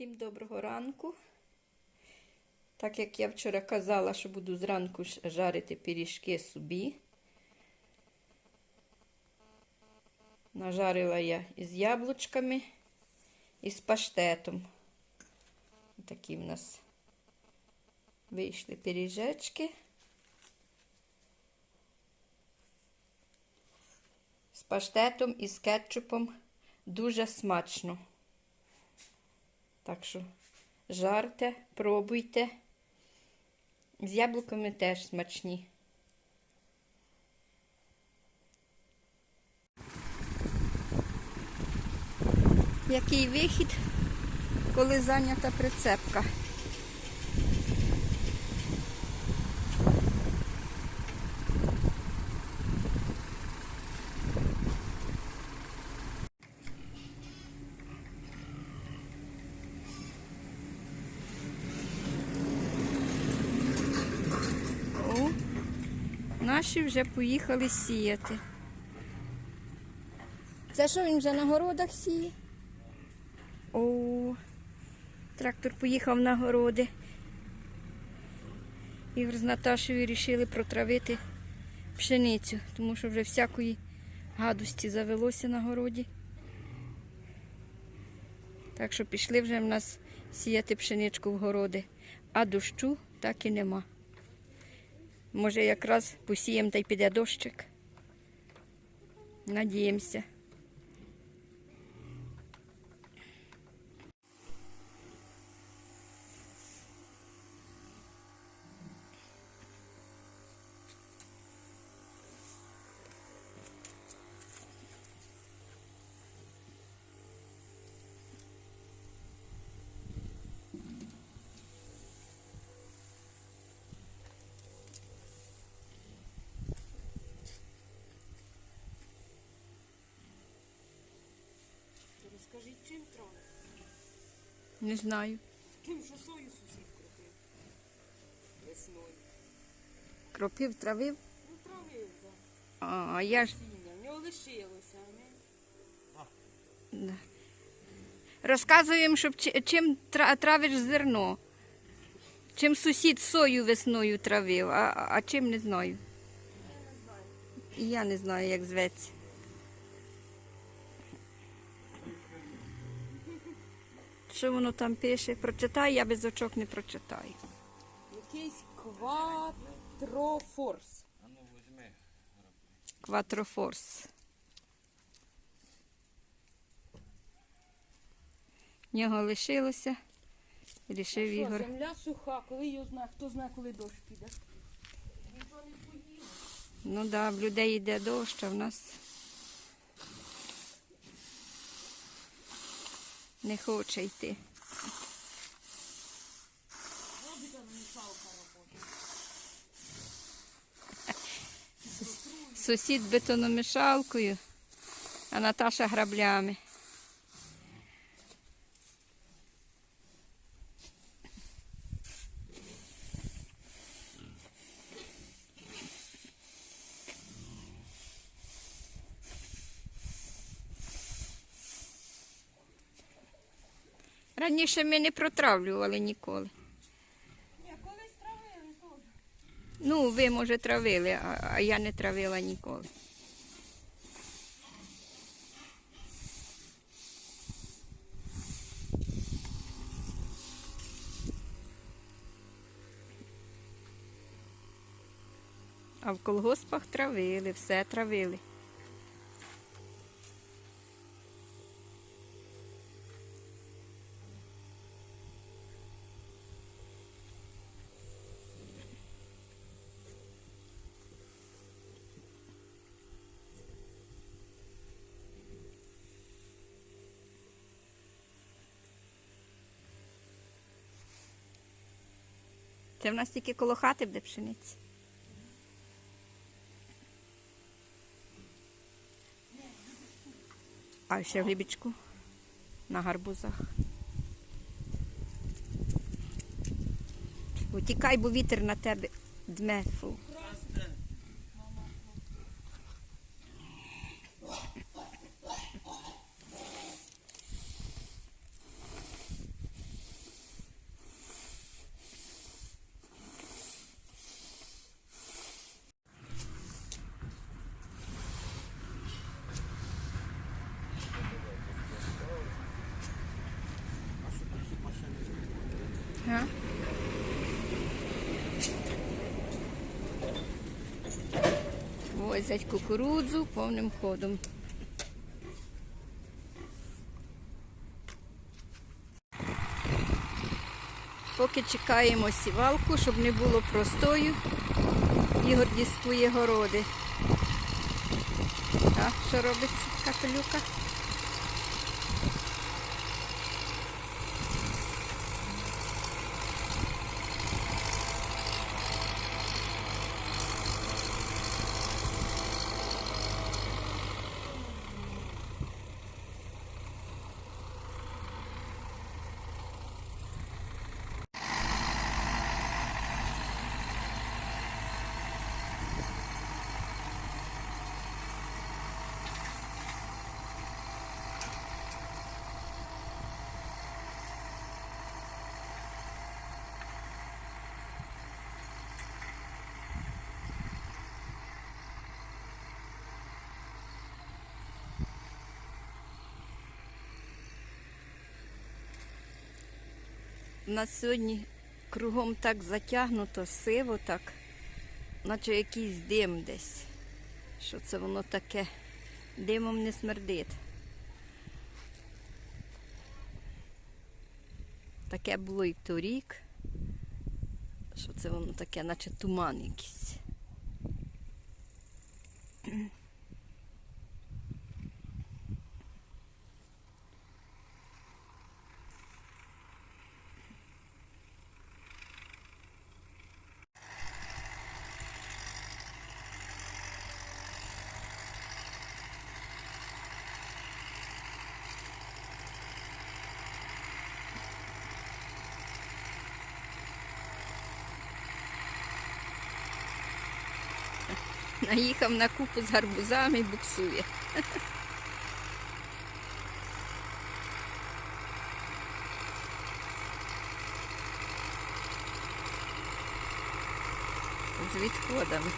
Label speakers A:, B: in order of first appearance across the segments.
A: Всім доброго ранку. Так як я вчора казала, що буду зранку жарити пиріжки собі. Нажарила я із яблучками і з паштетом. Такі в нас вийшли пиріжечки. З паштетом і з кетчупом дуже смачно. Так що жарте, пробуйте. З яблуками теж смачні. Який вихід, коли зайнята прицепка? О, наші вже поїхали сіяти. Це що він вже на городах сіє? О, трактор поїхав на городи. Ігор з Наташею вирішили протравити пшеницю, тому що вже всякої гадості завелося на городі. Так що пішли вже в нас сіяти пшеничку в городи, а дощу так і нема. Може, якраз посіємо та й піде дощик. Надіємося.
B: Розкажіть, чим травить?
A: Не знаю.
B: Тим, що сою сусід кропив. Весною.
A: Кропив, травив.
B: Ну, травив, так.
A: А, а я ж.
B: Сіння. В нього лишилося, а не...
A: Да. Розказуємо, щоб чи- чим тра- травиш зерно. Чим сусід сою весною травив, а, а чим не знаю. І я не знаю, як зветься. Що воно там пише? Прочитай, я без очок не прочитаю.
B: Якийсь кватрофорс.
A: Кватрофорс. В нього лишилося. Рішив
B: Що,
A: Ігор.
B: земля суха, коли його знає, хто знає, коли дощ піде. Нічого не поїли.
A: Ну так, да, в людей йде дощ, а в нас не хоче йти. Сусід бетономішалкою, а Наташа граблями. Раніше ми не протравлювали ніколи.
B: Ні, колись травили теж.
A: Ну, ви, може, травили, а, а я не травила ніколи. А в колгоспах травили, все травили. Це в нас тільки коло хати буде пшениці. А ще в на гарбузах. Утікай, бо вітер на тебе дме. Фу. А? Возять кукурудзу повним ходом. Поки чекаємо сівалку, щоб не було простою, Ігор діскує городи. А що робить капелюка? У нас сьогодні кругом так затягнуто, сиво так, наче якийсь дим десь. Що це воно таке? Димом не смердить. Таке було і торік. Що це воно таке, наче туман якийсь. Наїхав на купу з гарбузами і буксує. З відходами.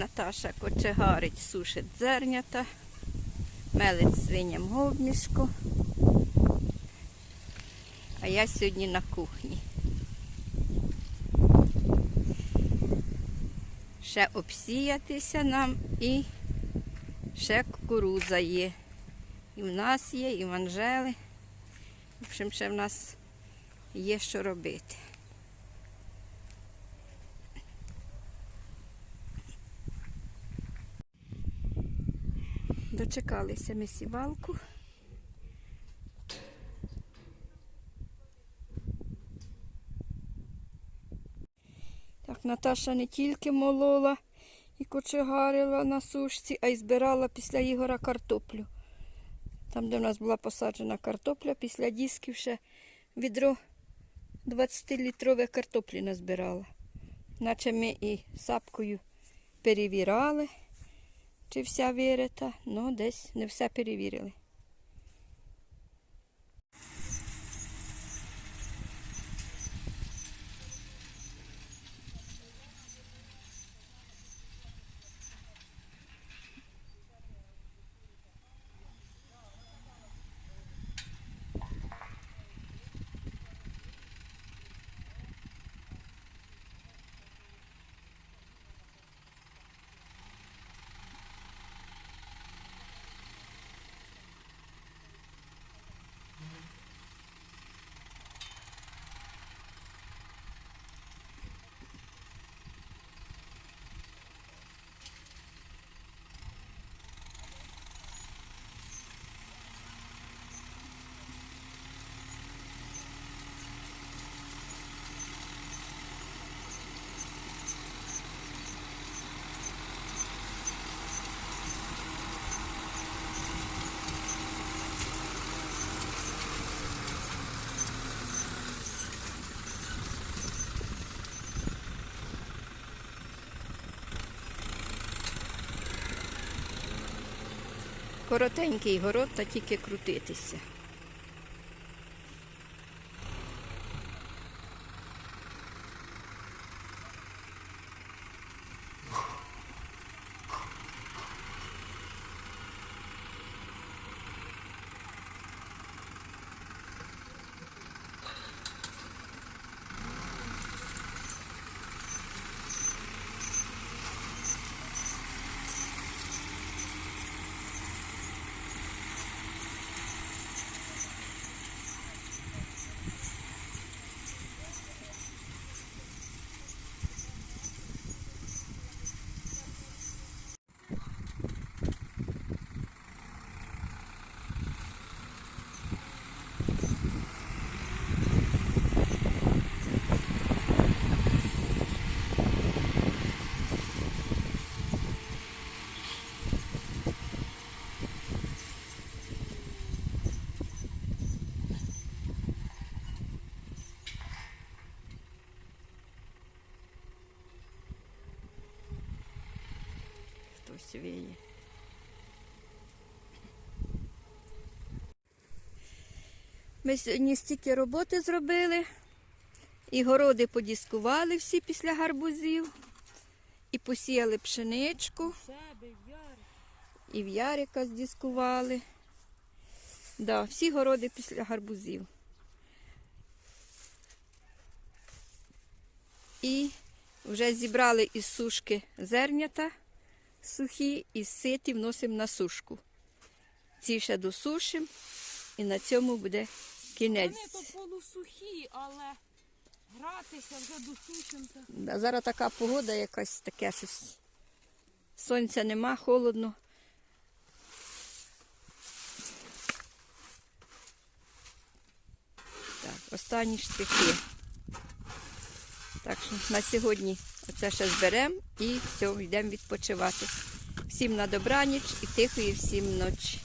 A: Наташа кочегарить, сушить зернята, мелить свиням говмішку. А я сьогодні на кухні. Ще обсіятися нам і ще кукурудза є. І в нас є, і в Анжели. В общем, ще в нас є що робити. Дочекалися ми сівалку. Так, Наташа не тільки молола і кочегарила на сушці, а й збирала після Ігора картоплю. Там, де в нас була посаджена картопля, після дисків ще відро 20-літрове картоплі назбирала. Наче ми і сапкою перевірали чи вся вірите, ну десь не все перевірили. Коротенький город, та тільки крутитися. Хтось віє. Ми сьогодні стільки роботи зробили, і городи подіскували всі після гарбузів, і посіяли пшеничку, і в Ярика здіскували. Да, всі городи після гарбузів. І вже зібрали із сушки зернята сухі і ситі вносимо на сушку. Ці ще досушимо, і на цьому буде кінець.
B: Вони то полусухі, але гратися вже до сушенка.
A: Зараз така погода якась таке щось. Сонця нема, холодно. Так, останні штрихи. Так що на сьогодні оце ще зберемо і все, йдемо відпочивати. Всім на добраніч і тихої всім ночі.